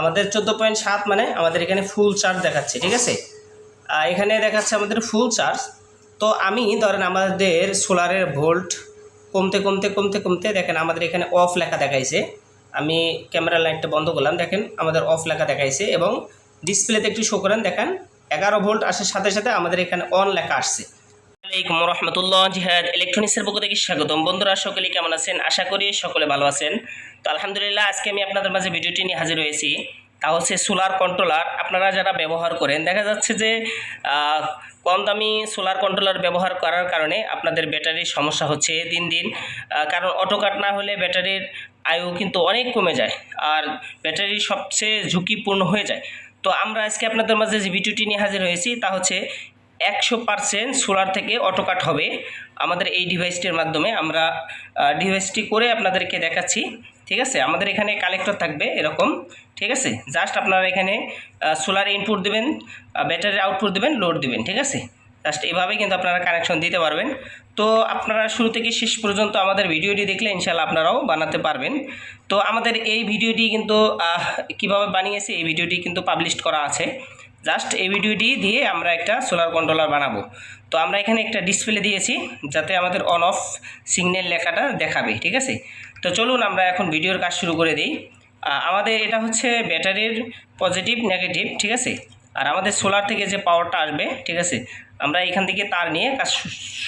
আমাদের চোদ্দ পয়েন্ট সাত মানে আমাদের এখানে ফুল চার্জ দেখাচ্ছে, ঠিক আছে? এখানে দেখাচ্ছে আমাদের ফুল চার্জ তো আমি, ধরেন আমাদের সোলারের ভোল্ট কমতে কমতে কমতে কমতে, দেখেন আমাদের এখানে অফ লেখা দেখাইছে। আমি ক্যামেরা লাইটটা বন্ধ করলাম, দেখেন আমাদের অফ লেখা দেখাইছে এবং ডিসপ্লেতে একটু শো করেন, দেখেন এগারো ভোল্ট আসার সাথে সাথে আমাদের এখানে অন লেখা আসছে। আলাইকুম রহমতুল্লাহ জিহাদ ইলেকট্রনিক্সের পক্ষ থেকে স্বাগতম। বন্ধুরা সকলে কেমন আছেন? আশা করি সকলে ভালো আছেন। তো আলহামদুলিল্লাহ, আজকে আমি আপনাদের মাঝে ভিডিওটি নিয়ে হাজির হয়েছি। তা হচ্ছে সোলার কন্ট্রোলার। আপনারা যারা ব্যবহার করেন, দেখা যাচ্ছে যে কম দামি সোলার কন্ট্রোলার ব্যবহার করার কারণে আপনাদের ব্যাটারির সমস্যা হচ্ছে দিন দিন। কারণ অটো কাট না হলে ব্যাটারির আয়ু কিন্তু অনেক কমে যায় আর ব্যাটারি সবচেয়ে ঝুঁকিপূর্ণ হয়ে যায়। তো আমরা আজকে আপনাদের মাঝে যে ভিডিওটি নিয়ে হাজির হয়েছি, তা হচ্ছে একশো পারসেন্ট সোলার থেকে অটো কাট হবে। আমাদের এই ডিভাইসটির মাধ্যমে আমরা ডিভাইসটি করে আপনাদেরকে দেখাচ্ছি, ঠিক আছে? আমাদের এখানে কালেক্টর থাকবে এরকম, ঠিক আছে? জাস্ট আপনারা এখানে সোলার ইনপুট দেবেন ব্যাটারি আউটপুট দেবেন লোড দেবেন, ঠিক আছে? জাস্ট এভাবে কিন্তু আপনারা কানেকশন দিতে পারবেন। তো আপনারা শুরু থেকে শেষ পর্যন্ত আমাদের ভিডিওটি দেখলে ইনশাল্লাহ আপনারাও বানাতে পারবেন। তো আমাদের এই ভিডিওটি কিন্তু কীভাবে বানিয়েছে এই ভিডিওটি কিন্তু পাবলিশ করা আছে। জাস্ট এই ভিডিওটি দিয়ে আমরা একটা সোলার কন্ট্রোলার বানাবো। তো আমরা এখানে একটা ডিসপ্লে দিয়েছি, যাতে আমাদের অন অফ সিগন্যাল লেখাটা দেখাবে, ঠিক আছে? তো চলুন আমরা এখন ভিডিওর কাজ শুরু করে দিই। আমাদের এটা হচ্ছে ব্যাটারির পজিটিভ নেগেটিভ ঠিক আছে? আর আমাদের সোলার থেকে যে পাওয়ারটা আসবে, ঠিক আছে? আমরা এখান থেকে তার নিয়ে কাজ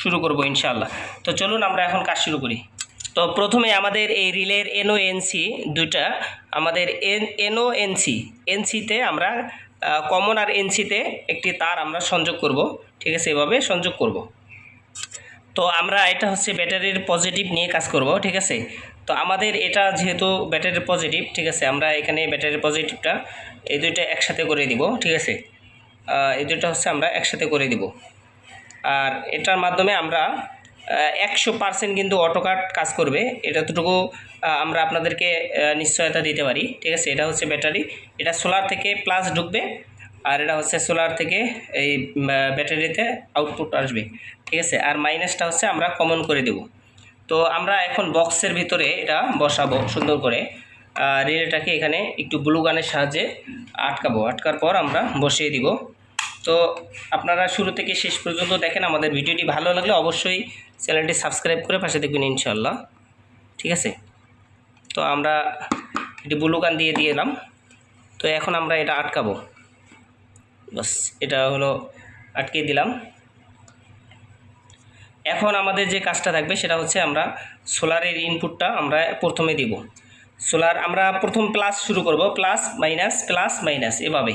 শুরু করব, ইনশাআল্লাহ। তো চলুন আমরা এখন কাজ শুরু করি। তো প্রথমে আমাদের এই রিলের এনও এনসি দুইটা, আমাদের এন এনও এনসি এনসিতে আমরা কমন আর এনসিতে একটি তার আমরা সংযোগ করব। ঠিক আছে এভাবে সংযোগ করব। তো আমরা এটা হচ্ছে ব্যাটারির পজিটিভ নিয়ে কাজ করব ঠিক আছে? তো আমাদের এটা যেহেতু ব্যাটারির পজিটিভ ঠিক আছে আমরা এখানে ব্যাটারির পজিটিভটা এই দুইটা একসাথে করে দিব ঠিক আছে? এই দুইটা হচ্ছে আমরা একসাথে করে দিব। আর এটার মাধ্যমে আমরা একশো পার্সেন্ট কিন্তু অটোকাট কাজ করবে। এতটুকু আহ, আমরা আপনাদেরকে নিশ্চয়তা দিতে পারি। ঠিক আছে? এটা হচ্ছে ব্যাটারি। এটা সোলার থেকে প্লাস ঢুকবে আর এটা হচ্ছে সোলার থেকে এই ব্যাটারিতে আউটপুট আসবে। ঠিক আছে? আর মাইনাসটা হচ্ছে আমরা কমন করে দেব। তো আমরা এখন বক্সের ভিতরে এটা বসাবো সুন্দর করে। রিলেটাকে এখানে একটু ব্লু গানের সাহায্যে আটকাবো। আটকার পর আমরা বসিয়ে দিব। তো আপনারা শুরু থেকে শেষ পর্যন্ত দেখেন আমাদের ভিডিওটি ভালো লাগলে অবশ্যই চ্যানেলটি সাবস্ক্রাইব করে পাশে দেখবেন ইনশাল্লাহ ঠিক আছে? তো আমরা এটি ব্লু গান দিয়ে দিয়ে এলাম। তো এখন আমরা এটা আটকাবো। বাস, এটা হলো আটকে দিলাম। এখন আমাদের যে কাজটা থাকবে সেটা হচ্ছে আমরা সোলারের ইনপুটটা আমরা প্রথমে দিব। সোলার, আমরা প্রথম প্লাস শুরু করব প্লাস মাইনাস প্লাস মাইনাস এভাবে।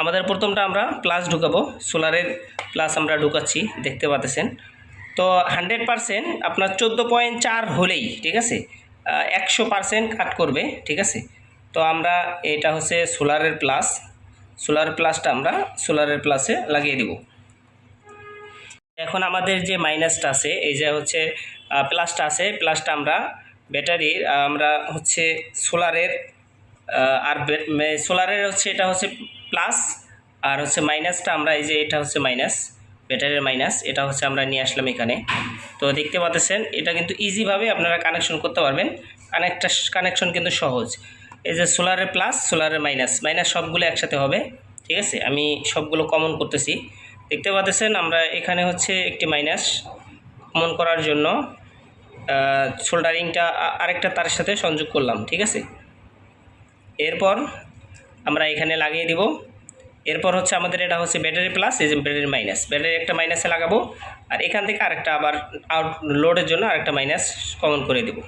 আমাদের প্রথমটা আমরা প্লাস ঢুকাবো। সোলারের প্লাস আমরা ঢুকাচ্ছি, দেখতে পাচ্ছেন। তো হান্ড্রেড পারসেন্ট আপনার চোদ্দ পয়েন্ট চার হলেই, ঠিক আছে? একশো পারসেন্ট কাট করবে, ঠিক আছে? তো আমরা এটা হচ্ছে সোলারের প্লাস। সোলার প্লাসটা আমরা সোলারের প্লাসে লাগিয়ে দেবো। এখন আমাদের যে মাইনাসটা আছে, এই যে হচ্ছে প্লাসটা আছে, প্লাসটা আমরা ব্যাটারির আমরা হচ্ছে সোলারের আর সোলারের হচ্ছে এটা হচ্ছে প্লাস, আর হচ্ছে মাইনাসটা আমরা এই যে এটা হচ্ছে মাইনাস, ব্যাটারির মাইনাস, এটা হচ্ছে আমরা নিয়ে আসলাম এখানে। তো দেখতে পাচ্ছেন, এটা কিন্তু ইজিভাবে আপনারা কানেকশন করতে পারবেন। কানেকটা কানেকশন কিন্তু সহজ। এই যে সোলারের প্লাস সোলারের মাইনাস মাইনাস সবগুলো একসাথে হবে, ঠিক আছে? আমি সবগুলো কমন করতেছি। দেখতে পাচ্ছেন, আমরা এখানে হচ্ছে একটি মাইনাস কমন করার জন্য সোল্ডারিংটা আরেকটা তারের সাথে সংযোগ করলাম, ঠিক আছে? এরপর আমরা এখানে লাগিয়ে দিব। এরপর হচ্ছে আমাদের এটা হচ্ছে ব্যাটারি প্লাস এই যে ব্যাটারি মাইনাস ব্যাটারি একটা মাইনাসে লাগাবো, আর এখান থেকে আরেকটা আবার আউট লোডের জন্য আরেকটা মাইনাস কমন করে দিব।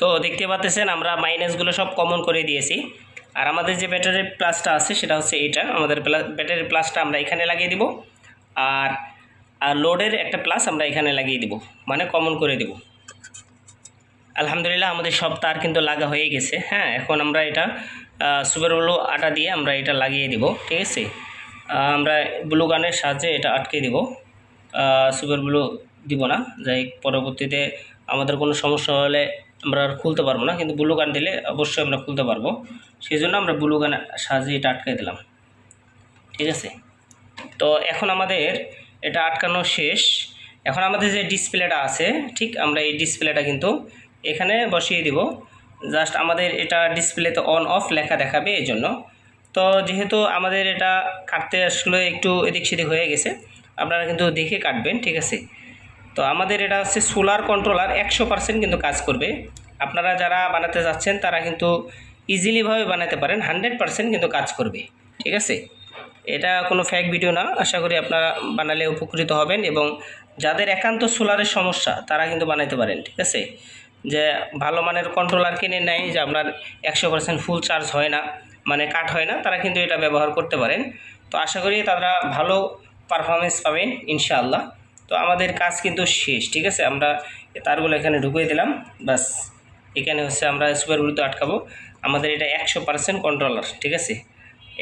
তো দেখতে পাচ্ছেন আমরা মাইনাসগুলো সব কমন করে দিয়েছি। আর আমাদের যে ব্যাটারি প্লাসটা আছে, সেটা হচ্ছে এইটা আমাদের ব্যাটারি প্লাসটা আমরা এখানে লাগিয়ে দিব। আর আর লোডের একটা প্লাস আমরা এখানে লাগিয়ে দিব মানে কমন করে দিব। আলহামদুলিল্লাহ, আমাদের সব তার কিন্তু লাগা হয়ে গেছে। হ্যাঁ এখন আমরা এটা সুপার ব্লু আটা দিয়ে আমরা এটা লাগিয়ে দিব, ঠিক আছে? আমরা ব্লু গানের সাহায্যে এটা আটকে দিব। সুপার ব্লু দিব না, যাই পরবর্তীতে আমাদের কোনো সমস্যা হলে আমরা আর খুলতে পারব না, কিন্তু ব্লু গান দিলে অবশ্যই আমরা খুলতে পারব। সেই জন্য আমরা ব্লু গানের সাহায্যে এটা আটকে দিলাম, ঠিক আছে? তো এখন আমাদের এটা আটকানো শেষ। এখন আমাদের যে ডিসপ্লেটা আছে, ঠিক আমরা এই ডিসপ্লেটা কিন্তু এখানে বসিয়ে দিব। জাস্ট আমাদের এটা ডিসপ্লেতে অন অফ লেখা দেখাবে এই জন্য তো যেহেতু আমাদের এটা কাটতে আসলে একটু এদিক সেদিক হয়ে গেছে, আপনারা কিন্তু দেখে কাটবেন, ঠিক আছে? তো আমাদের এটা হচ্ছে সোলার কন্ট্রোলার একশো পার্সেন্ট কিন্তু কাজ করবে। আপনারা যারা বানাতে যাচ্ছেন, তারা কিন্তু ইজিলিভাবে বানাতে পারেন হান্ড্রেড পার্সেন্ট কিন্তু কাজ করবে, ঠিক আছে? এটা কোনো ফ্যাক ভিডিও না, আশা করি আপনারা বানালে উপকৃত হবেন এবং যাদের একান্ত সোলারের সমস্যা, তারা কিন্তু বানাইতে পারেন, ঠিক আছে? যে ভালো মানের কন্ট্রোলার কিনে নেয়, যে আপনার একশো পার্সেন্ট ফুল চার্জ হয় না মানে কাট হয় না, তারা কিন্তু এটা ব্যবহার করতে পারেন। তো আশা করি তারা ভালো পারফরমেন্স পাবেন, ইনশাআল্লাহ। তো আমাদের কাজ কিন্তু শেষ, ঠিক আছে? আমরা তারগুলো এখানে ঢুকিয়ে দিলাম বাস এখানে হচ্ছে আমরা সুপার গুরুত্ব আটকাবো। আমাদের এটা একশো পার্সেন্ট কন্ট্রোলার ঠিক আছে?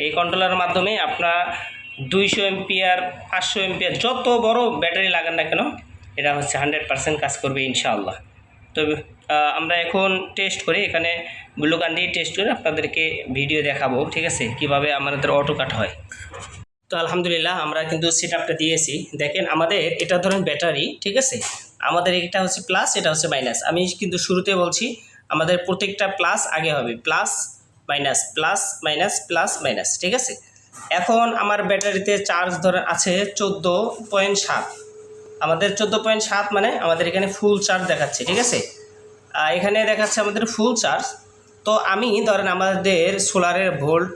এই কন্ট্রোলারের মাধ্যমে আপনারা দুইশো এমপিআর, পাঁচশো এমপিআর, যত বড় ব্যাটারি লাগান না কেন, এটা হচ্ছে হান্ড্রেড পার্সেন্ট কাজ করবে, ইনশাআল্লাহ। তো আহ, আমরা এখন টেস্ট করি। এখানে গ্লুকান দিয়ে টেস্ট করে আপনাদেরকে ভিডিও দেখাবো ঠিক আছে? কীভাবে আমাদের অটো কাট হয়। তো আলহামদুলিল্লাহ আমরা কিন্তু সেট আপটা দিয়েছি। দেখেন আমাদের এটা ধরেন ব্যাটারি ঠিক আছে? আমাদের এটা হচ্ছে প্লাস এটা হচ্ছে মাইনাস আমি কিন্তু শুরুতে বলছি আমাদের প্রত্যেকটা প্লাস আগে হবে। Plus minus plus minus plus minus ঠিক আছে? এখন আমার ব্যাটারিতে চার্জ ধরে আছে চোদ্দ পয়েন্ট সাত। আমাদের চোদ্দ পয়েন্ট সাত মানে আমাদের এখানে ফুল চার্জ দেখাচ্ছে, ঠিক আছে? এখানে দেখাচ্ছে আমাদের ফুল চার্জ তো আমি ধরেন আমাদের সোলারের ভোল্ট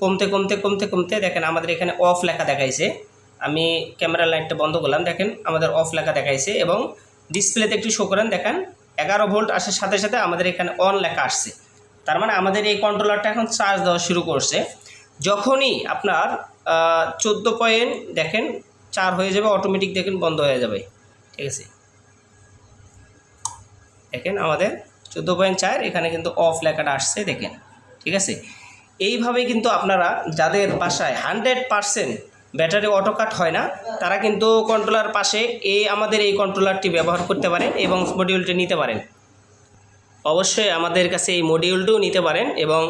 কমতে কমতে কমতে কমতে দেখেন আমাদের এখানে অফ লেখা দেখাইছে। আমি ক্যামেরা লাইটটা বন্ধ করলাম, দেখেন আমাদের অফ লেখা দেখাইছে এবং ডিসপ্লেতে একটু শো করেন, দেখেন এগারো ভোল্ট আসার সাথে সাথে আমাদের এখানে অন লেখা আসছে। তার মানে আমাদের এই কন্ট্রোলারটা এখন চার্জ দেওয়া শুরু করছে। যখনই আপনার চোদ্দ পয়েন্ট, দেখেন চার হয়ে যাবে অটোমেটিক দেখেন বন্ধ হয়ে যাবে। ঠিক আছে? দেখেন আমাদের চোদ্দ পয়েন্ট চার, এখানে কিন্তু অফ লেখাটা আসছে, দেখেন। ঠিক আছে? এইভাবে কিন্তু আপনারা যাদের বাসায় hundred percent battery auto cut হয় না, তারা কিন্তু কন্ট্রোলার পাশে এই আমাদের এই কন্ট্রোলারটি ব্যবহার করতে পারেন এবং মডিউলটি নিতে পারেন। অবশ্যই আমাদের কাছে এই মডিউলটিও নিতে পারেন এবং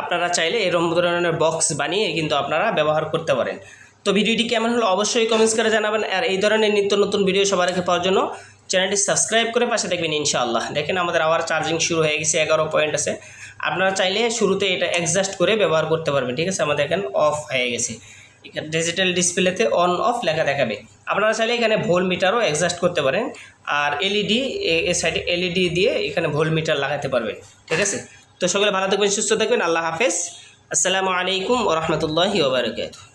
আপনারা চাইলে এরকম ধরনের বক্স বানিয়ে কিন্তু আপনারা ব্যবহার করতে পারেন। তো ভিডিওটি কেমন হলো অবশ্যই কমেন্টস করে জানাবেন। আর এই ধরনের নিত্য নতুন ভিডিও সবার আগে পাওয়ার জন্য চ্যানেলটি সাবস্ক্রাইব করে পাশে দেখবেন ইনশাআল্লাহ। দেখেন আমাদের আবার চার্জিং শুরু হয়ে গেছে, এগারো পয়েন্ট আছে। আপনারা চাইলে শুরুতে এটা অ্যাডজাস্ট করে ব্যবহার করতে পারবেন, ঠিক আছে? আমাদের এখানে অফ হয়ে গেছে। এখানে ডিজিটাল ডিসপ্লেতে অন অফ লেখা দেখাবে। আপনারা চাইলে এখানে ভোল মিটারও অ্যাডজাস্ট করতে পারেন। আর এলইডি এ সাইডে এলইডি দিয়ে এখানে ভোল মিটার লাগাতে পারবেন, ঠিক আছে? তো সকলে ভালো থাকবেন, সুস্থ থাকবেন। আল্লাহ হাফেজ। আসসালামু আলাইকুম ওরহমতুল্লাহি ওবরাকাতুহ